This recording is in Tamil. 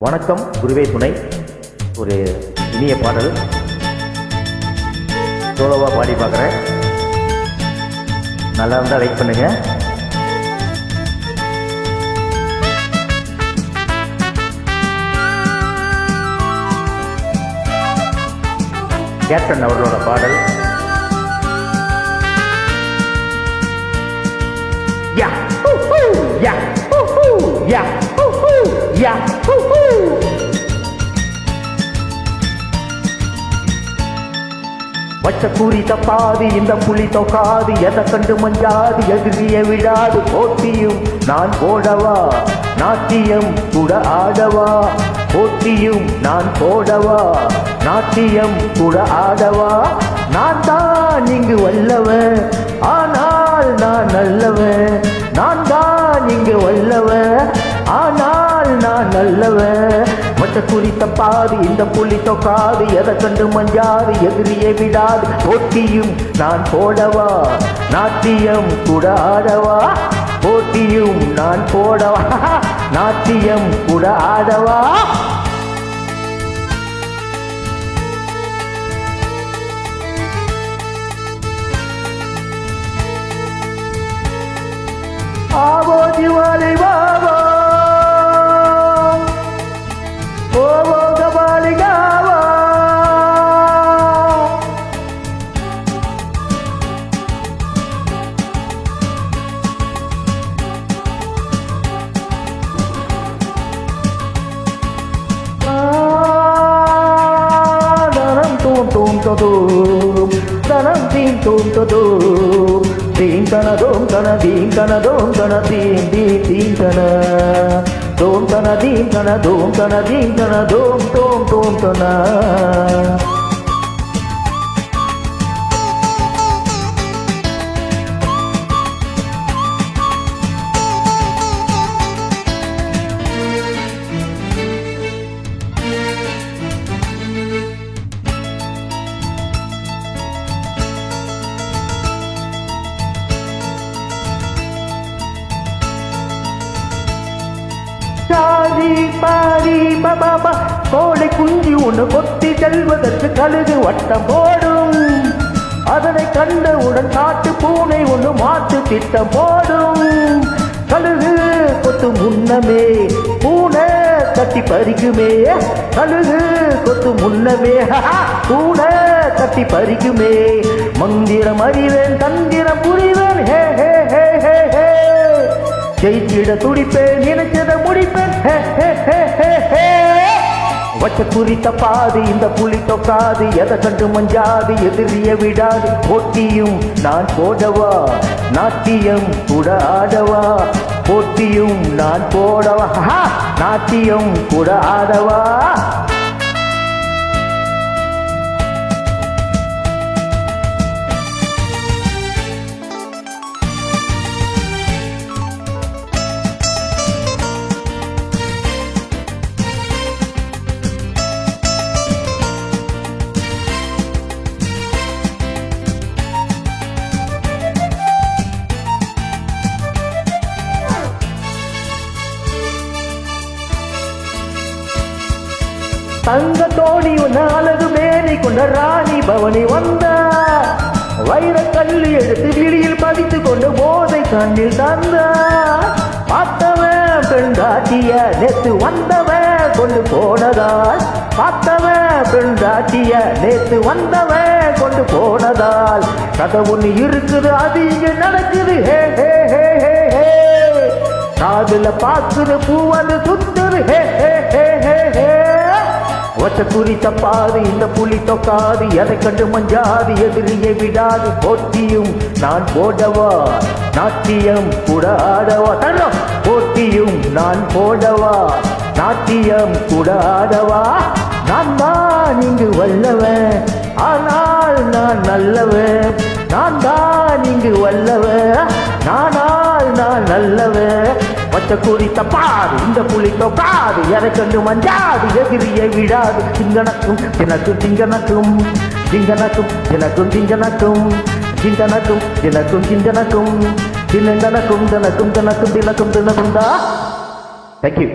வணக்கம் குருவே துணை. ஒரு இனிய பாடல். சோலோவாக பாடி பார்க்குறேன். நல்லா இருந்தால் லைக் பண்ணுங்க. கேப்டன் அவர்களோட பாடல். யா யா யா யா. பச்சை கூறி தப்பாது இந்த புலி தொக்காது. எதை கண்டு மஞ்சாது எதிரிய விடாது போட்டியும் நான் போடவா? நாட்டியம் கூட ஆடவா? போட்டியும் நான் போடவா? நாட்டியம் கூட ஆடவா? நான் தான் இங்கு வல்லவன். ஆனால் நான் நல்லவன். நான் தான் இங்கு வல்லவன். ஆனால் நான் நல்லவன். மற்ற குறித்த பாது இந்த புள்ளி தொக்காது. எதை கண்டு மஞ்சாது? எதிரியை விடாது. போட்டியும் நான் போடவா? நாட்டியம் கூட ஆடவா? போட்டியும் நான் போடவா? நாட்டியம் கூட ஆடவா? ஆவோ திவாலி பாபா. తొదూం తనం దీం తూం తొదూం దీం తన దోం తన దీం తన దోం తన దీం దీం దీం తన దోం తన దీం తన దోం తన దీం తన దోం తోం తోం తన குஞ்சு ஒன்று கொத்தி செல்வதற்கு கழுகு வட்டம் போடும். அதனை கண்டவுடன் காட்டு பூனை ஒன்று மாட்டு திட்டம் போடும். கழுகு கொத்து முன்னமே பூனை தட்டி பறிக்குமே. கழுகு கொத்து முன்னமே பூனை தட்டி பறிக்குமே. மந்திரம் அறிவேன் தந்திரம் புரிவேன் ஹே ஹே ஹே ஹே ஹே. ஜெயிச்சிட துடிப்பேன் நினைச்சத முடிப்பேன் ஹே, ஹே, ஹே, ஹே. வச்ச குறித்த பாதி இந்த புலி தொக்காது எதை கண்டு மஞ்சாது எதிரிய விடாது. போட்டியும் நான் போடவா? நாட்டியம் கூட ஆடவா? போட்டியும் நான் போடவா? நாட்டியம் கூட ஆடவா? தங்க தோணி ஒன்று அழகு கொண்ட ராணி பவனி வந்தா. வைர கல்லு எடுத்து விழியில் பதித்து கொண்டு போதை கண்ணில் தந்தா. பார்த்தவன் பெண்டாட்டிய நேத்து வந்தவன் கொண்டு போனதால். பார்த்தவன் பெண்டாட்டிய நேத்து வந்தவன் கொண்டு போனதால். கதை ஒண்ணு இருக்குது அது இங்க நடக்குது. ஹே ஹே ஹே ஹே ஹே. காதுல பாக்குது பூவது சுத்துது. ஹே ஹே ஹே ஹே ஹே. ஒற்ற குறி தப்பாது இந்த புலி தொக்காது எதை கண்டு மஞ்சாது எதிரியை விடாது போட்டியும் நான் போடவா? நாட்டியம் கூட ஆடவா? தரம் போட்டியும் நான் போடவா? நாட்டியம் கூட ஆடவா? நான் தான் இங்கு வல்லவன் ஆனால் நான் நல்லவன். நான் தான் இங்கு வல்லவன் நானால் நான் நல்லவன். பச்சை குறி தப்பாது இந்த புலி தொக்காது எதை கண்டு மஞ்சாது எதிரியை விடாது சிங்கனக்கும் தினக்கும் சிங்கனக்கும் சிங்கனக்கும் தினக்கும் சிங்கனக்கும் சிந்தனக்கும் தினக்கும் சிந்தனக்கும் தினந்தனக்கும் தனக்கும் தனக்கும் தினக்கும் தினக்கும் தான் தேங்க்யூ